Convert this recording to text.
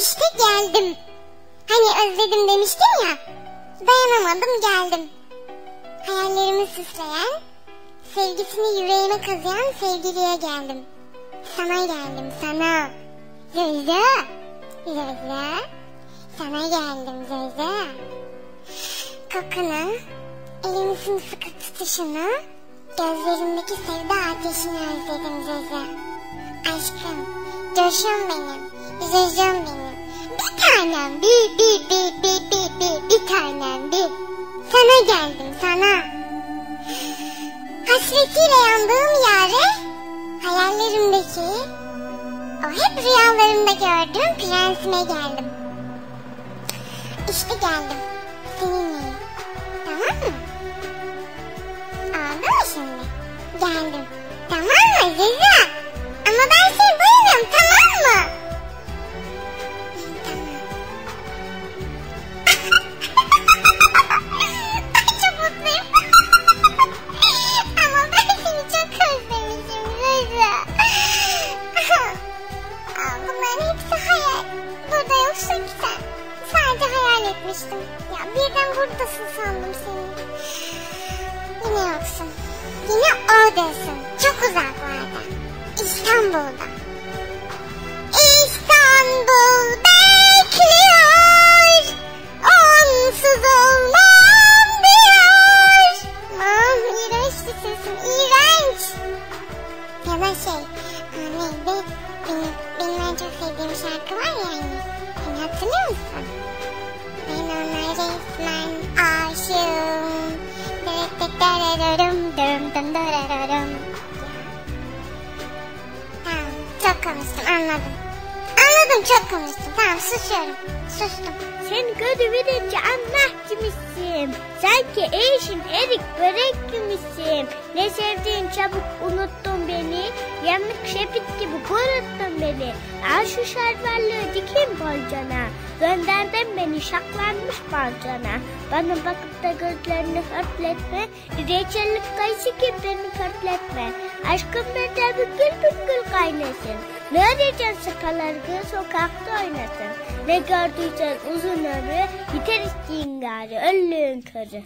İşte geldim. Hani özledim demiştin ya. Dayanamadım geldim. Hayallerimi süsleyen, sevgisini yüreğime kazıyan sevgiliye geldim. Sana geldim sana. Zeyze. Zeyze. Sana geldim Zeyze. Kokunu, elimi sımsıkı tutuşunu, gözlerimdeki sevda ateşini özledim Zeyze. Aşkım, coşum benim, zözüm benim. Bir tanem, bir, bir, bir, bir, bir, bir, bir tanem, bir. Sana geldim, sana. Hasretiyle yandığım yare, hayallerimdeki, o hep rüyalarımda gördüğüm prensime geldim. İşte geldim, seninleyim. Tamam mı? Oldu mu şimdi? Geldim. Tamam mı Ziza? Ama ben seni Ki sen. Sadece hayal etmiştim. Ya birden buradasın sandım seni. Yine yoksun. Yine oradasın. Çok uzaklarda. İstanbul'da. İstanbul bekliyor. Onsuz olmam diyor. Aman iğrenç bir sesin. İğrenç. Da şey. Neydi? Benim, benim en çok sevdiğim şarkı var ya hani. Hatırlıyor musun? Ben ona resmen aşığım. Dırırırırırım, dırım dım dırırırım. Tamam, çok konuştum anladım. Anladım çok konuştum. Tamam susuyorum. Sustum. Sen görüverince anlah gibisin. Sanki eşin erik börek gibisin. Ne sevdiğin çabuk unuttun beni. Yanık şepit gibi kuruttun beni. Al şu şarvallığı dikeyim bolcana. Gönderdin beni şaklanmış balcana. Bana bakıp da gözlerini hörtletme. Reçellik kayısı gibi beni pörtletme. Aşkım benden büngül büngül kaynasın. Ne arayacaksın sakalarını sokakta oynasın. Ne gördüysen uzun ömrü, biter isteyin gari, öllüğün körü.